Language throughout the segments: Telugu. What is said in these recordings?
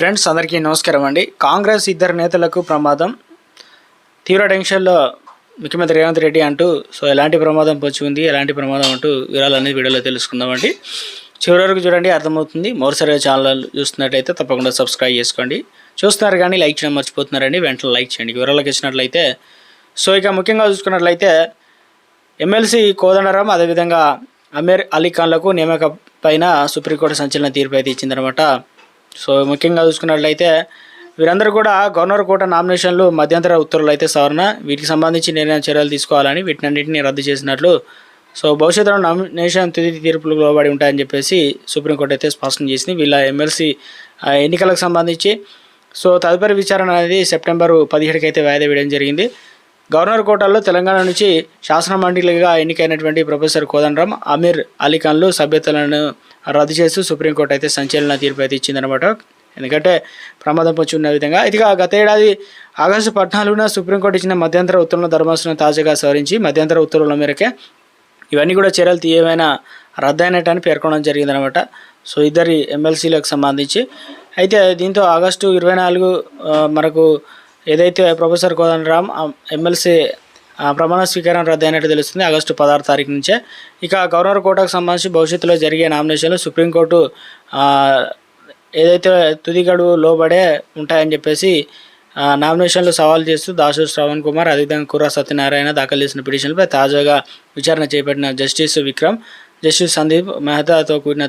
ఫ్రెండ్స్ అందరికీ నమస్కారం అండి. కాంగ్రెస్ ఇద్దరు నేతలకు ప్రమాదం. తీవ్ర టెన్షన్లో ముఖ్యమంత్రి రేవంత్ రెడ్డి అంటూ సో ఎలాంటి ప్రమాదం పొచ్చి ఉంది? ఎలాంటి ప్రమాదం? అంటూ వివరాలన్నీ వీడియోలో తెలుసుకుందామండి చివరి వరకు చూడండి అర్థమవుతుంది. మరోసారి ఛానల్ చూస్తున్నట్టయితే తప్పకుండా సబ్స్క్రైబ్ చేసుకోండి. చూస్తున్నారు కానీ లైక్ చేయడం మర్చిపోతున్నారండి. వెంటనే లైక్ చేయండి. వివరాలకు ఇచ్చినట్లయితే సో ఇక ముఖ్యంగా చూసుకున్నట్లయితే ఎమ్మెల్సీ కోదండరాం అదేవిధంగా అమీర్ అలీ ఖాన్లకు నియామక పైన సుప్రీంకోర్టు సంచలన తీర్పు అయితే ఇచ్చిందనమాట. సో ముఖ్యంగా చూసుకున్నట్లయితే వీరందరూ కూడా గవర్నర్ కోట నామినేషన్లు మధ్యంతర ఉత్తర్వులు అయితే సవరణ. వీటికి సంబంధించి నిర్ణయం చర్యలు తీసుకోవాలని వీటినన్నింటినీ రద్దు చేసినట్లు. సో భవిష్యత్తులో నామినేషన్ తుది తీర్పులు లోబడి ఉంటాయని చెప్పేసి సుప్రీంకోర్టు అయితే స్పష్టం చేసింది. వీళ్ళ ఎమ్మెల్సీ ఆ, ఎన్నికలకు సంబంధించి. సో తదుపరి విచారణ అనేది సెప్టెంబర్ పదిహేడుకి అయితే వాయిదా వేయడం జరిగింది. గవర్నర్ కోటాలో తెలంగాణ నుంచి శాసన మండలిగా ఎన్నికైనటువంటి ప్రొఫెసర్ కోదండరాం అమీర్ అలీఖాన్లు సభ్యతలను రద్దు చేస్తూ సుప్రీంకోర్టు అయితే సంచలన తీర్పు అయితే ఇచ్చిందనమాట ఎందుకంటే ప్రమాదం పొంచి ఉన్న విధంగా. ఇదిగా గత ఏడాది ఆగస్టు పద్నాలుగున సుప్రీంకోర్టు ఇచ్చిన మధ్యంతర ఉత్తర్వుల ధర్మాసనం తాజాగా సవరించి మధ్యంతర ఉత్తర్వుల మేరకే ఇవన్నీ కూడా చర్యలు తీయమైనా రద్దయినట్టని పేర్కొనడం జరిగిందనమాట సో ఇద్దరి ఎమ్మెల్సీలకు సంబంధించి. అయితే దీంతో ఆగస్టు ఇరవై నాలుగు మనకు ఏదైతే ప్రొఫెసర్ కోదండరామ్ రామ్ ఎమ్మెల్సీ ప్రమాణ స్వీకారం రద్దయినట్టు తెలుస్తుంది ఆగస్టు పదహారు తారీఖు నుంచే. ఇక గవర్నర్ కోటాకు సంబంధించి భవిష్యత్తులో జరిగే నామినేషన్లు సుప్రీంకోర్టు ఏదైతే తుది గడువు లోబడే ఉంటాయని చెప్పేసి నామినేషన్లు సవాల్ చేస్తూ దాసు శ్రవణ్ కుమార్ అదేవిధంగా కుర్ర సత్యనారాయణ దాఖలు చేసిన పిటిషన్లపై తాజాగా విచారణ చేపట్టిన జస్టిస్ విక్రమ్ జస్టిస్ సందీప్ మెహతాతో కూడిన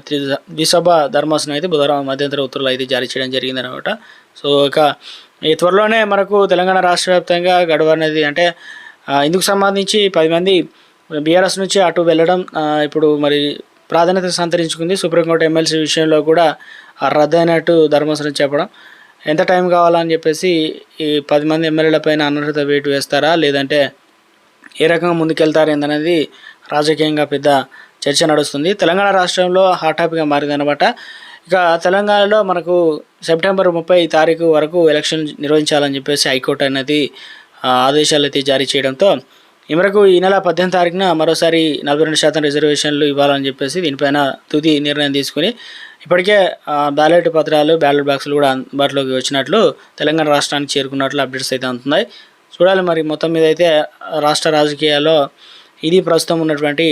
ద్విసభ ధర్మాసనం అయితే బుధవారం మధ్యంతర ఉత్తర్వులు అయితే జారీ చేయడం జరిగిందనమాట సో ఇక ఈ త్వరలోనే మనకు తెలంగాణ రాష్ట్ర వ్యాప్తంగా గడువు అనేది అంటే ఇందుకు సంబంధించి పది మంది బీఆర్ఎస్ నుంచి అటు వెళ్ళడం ఇప్పుడు మరి ప్రాధాన్యత సంతరించుకుంది. సుప్రీంకోర్టు ఎమ్మెల్సీ విషయంలో కూడా రద్దయినట్టు ధర్మాసనం చెప్పడం. ఎంత టైం కావాలని చెప్పేసి ఈ పది మంది ఎమ్మెల్యేల పైన అనర్హత వేటు వేస్తారా? లేదంటే ఏ రకంగా ముందుకెళ్తారు ఏందనేది రాజకీయంగా పెద్ద చర్చ నడుస్తుంది. తెలంగాణ రాష్ట్రంలో హాట్ టాపిక్గా మారిందనమాట ఇక తెలంగాణలో మనకు సెప్టెంబర్ ముప్పై తారీఖు వరకు ఎలక్షన్ నిర్వహించాలని చెప్పేసి హైకోర్టు అనేది ఆదేశాలు అయితే జారీ చేయడంతో ఈ మేరకు ఈ నెల పద్దెనిమిది తారీఖున మరోసారి నలభై రెండు శాతం రిజర్వేషన్లు ఇవ్వాలని చెప్పేసి దీనిపైన తుది నిర్ణయం తీసుకుని ఇప్పటికే బ్యాలెట్ పత్రాలు బ్యాలెట్ బాక్సులు కూడా అందుబాటులోకి వచ్చినట్లు తెలంగాణ రాష్ట్రానికి చేరుకున్నట్లు అప్డేట్స్ అయితే అందుతున్నాయి. చూడాలి మరి మొత్తం మీద అయితే రాష్ట్ర రాజకీయాల్లో ఇది ప్రస్తుతం ఉన్నటువంటి